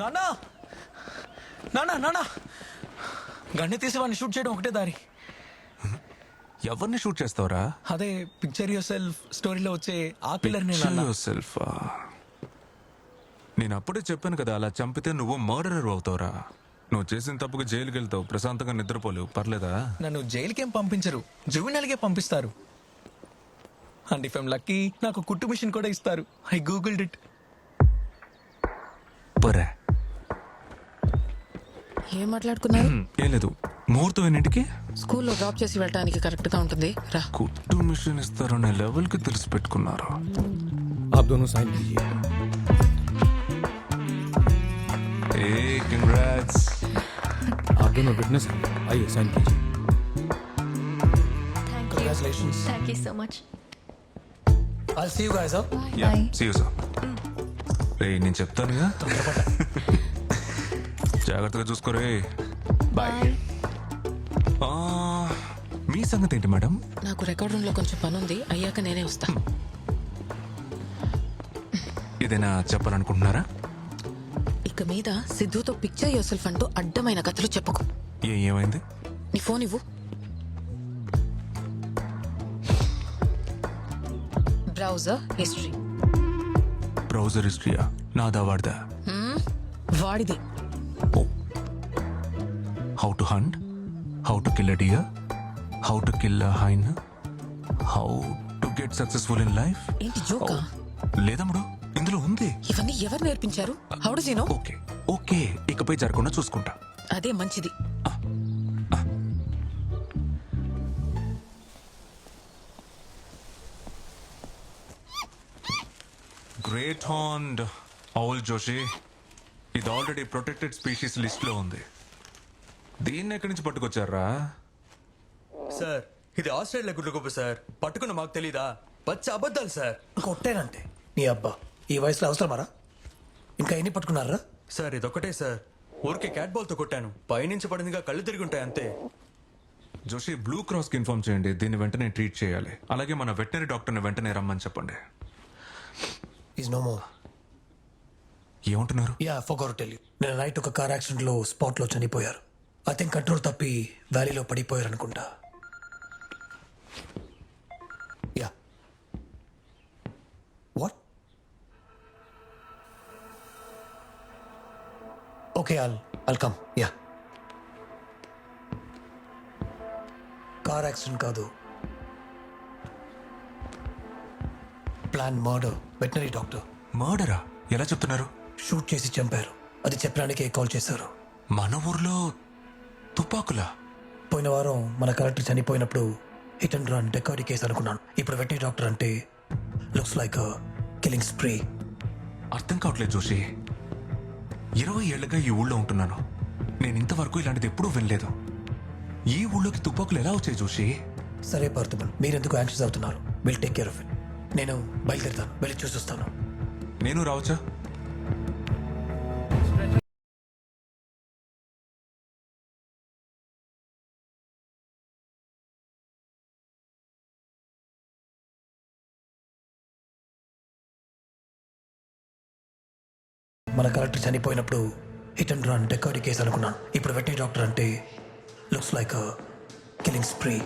నానా నానా నానా గన్ని తీసి వాడిని షూట్ చేయడం ఒకటే దారి. ఎవరిని షూట్ చేస్తావురా? అదే పిక్చర్ యువర్ సెల్ఫ్ స్టోరీలో వచ్చే ఆ పిల్లర్ నేను సెల్ఫ్ నేను అప్పుడే చెప్పాను కదా అలా చంపితే నువ్వు మర్డరర్ అవుతావురా. నువ్వు చేసిన తప్పుకు జైలుకి వెళ్తావు ప్రశాంతంగా నిద్రపోలేవు. పర్లేదా? నన్ను జైలుకి ఏం పంపించరు జువినల్గే పంపిస్తారు. అండ్ ఇఫ్ ఎమ్ లక్కీ నాకు కుట్టు మిషన్ కూడా ఇస్తారు. ఐ గూగుల్డ్ ఇట్ పరే. ఏం మాట్లాడుకున్నారు ఏం లేదు ముహూర్తం ఎన్నింటికి స్కూల్లో డ్రాప్ చేసి వెళ్ళడానికి కరెక్ట్ గా ఉంటుంది రా కుట్టు మిషన్ ఇస్తారనే లెవెల్కి తెలిసి పెట్టుకున్నారు आप दोनों साइन कीजिए ఏ కంగ్రాట్స్ आप दोनों विटनेस हैं आइए साइन कीजिए Thank you. Congratulations. Thank you so much. I'll see you guys up yeah Bye. See you sir రే నేను చెప్తానుగా జాగ్రత్తగా చూసుకోరే. ఆ, మీ సంగతి ఏంటి మేడం? నాకు రికార్డ్ రూమ్లో కొంచెం పని ఉంది అయ్యాక నేనే వస్తా. ఏదైనా చెప్పాలనుకుంటున్నారా? ఇక మీద సిద్ధుతో పిక్చర్ యువర్ సెల్ఫ్ అంటూ అడ్డమైన కథలు చెప్పుకో. ఏ ఏమైంది? నీ ఫోన్ ఇవ్వు. బ్రౌజర్ హిస్టరీ బ్రౌజర్ హిస్టరీయా నాదా వాడదా? వాడిది. How to hunt how to kill a deer how to kill a hyena how to get successful in life ఏంటి జోకా? లేదమ్ముడు ఇందులో ఉంది. ఇవన్నీ ఎవరు నేర్పించారు? హౌడు జీనో ఓకే ఓకే. ఇకపై జరగకుండా చూసుకుంటా. అదే మంచిది. గ్రేట్ హాండ్ ఔల్ జోషి ఇది ఆల్రెడీ ప్రొటెక్టెడ్ స్పీషీస్ లిస్ట్లో ఉంది. దీన్ని ఎక్కడి నుంచి పట్టుకొచ్చారా? సార్ ఇది ఆస్ట్రేలియా గుడ్ల గొప్ప సార్. పట్టుకున్న మాకు తెలీదా? పచ్చ అబద్ధాలు సార్. కొట్టానంటే నీ అబ్బా ఈ వయసులో అవసరమారా? ఇంకా ఎన్ని పట్టుకున్నారా? సార్ ఇదొక్కటే సార్. ఊరికే క్యాట్ బాల్తో కొట్టాను. పైనుంచి పడిందిగా కళ్ళు తిరిగి ఉంటాయి అంతే. జోషి బ్లూ క్రాస్కి ఇన్ఫార్మ్ చేయండి. దీన్ని వెంటనే ట్రీట్ చేయాలి. అలాగే మన వెటనరీ డాక్టర్ని వెంటనే రమ్మని చెప్పండి. ఈజ్ నో మోర్ ఏమంటున్నారు? యా ఫోగోర్ టెల్ నేను నైట్ ఒక కార్ యాక్సిడెంట్లో స్పాట్లో చనిపోయారు. ఐ థింక్ కంట్రోల్ తప్పి వ్యాలీలో పడిపోయారు అనుకుంటా. Yeah what okay all all come yeah car accident కాదు. ప్లాన్ మర్డర్ వెటనరీ డాక్టర్ మర్డరా ఎలా చెప్తున్నారు? షూట్ చేసి చంపారు. అది చెప్పడానికే కాల్ చేశారు. మన ఊర్లో తుపాకులా? పోయిన వారం మన కలెక్టర్ చనిపోయినప్పుడు హిట్ అండ్ రన్ డెకాడి కేసు అనుకున్నాను. ఇప్పుడు వెట్టి డాక్టర్ అంటే లుక్స్ లైక్ కిల్లింగ్ స్ప్రీ అర్థం కావట్లేదు జోషి. ఇరవై ఏళ్ళగా ఈ ఊళ్ళో ఉంటున్నాను. నేను ఇంతవరకు ఇలాంటిది ఎప్పుడూ వినలేదు. ఈ ఊళ్ళోకి తుపాకులు ఎలా వచ్చాయి జోషి? సరే పార్థబుల్ మీరెందుకు యాంగ్షియస్ అవుతున్నారు? Will take care of it నేను బయలుదేరుతాను. వెళ్ళి చూసొస్తాను నేను రావచ్చా? మన కలెక్టర్ చనిపోయినప్పుడు హిట్ అండ్ రన్ డెకాడి కేసు అనుకున్నాను. ఇప్పుడు వెటరీ డాక్టర్ అంటే లుక్స్ లైక్ కిలింగ్ స్ప్రీ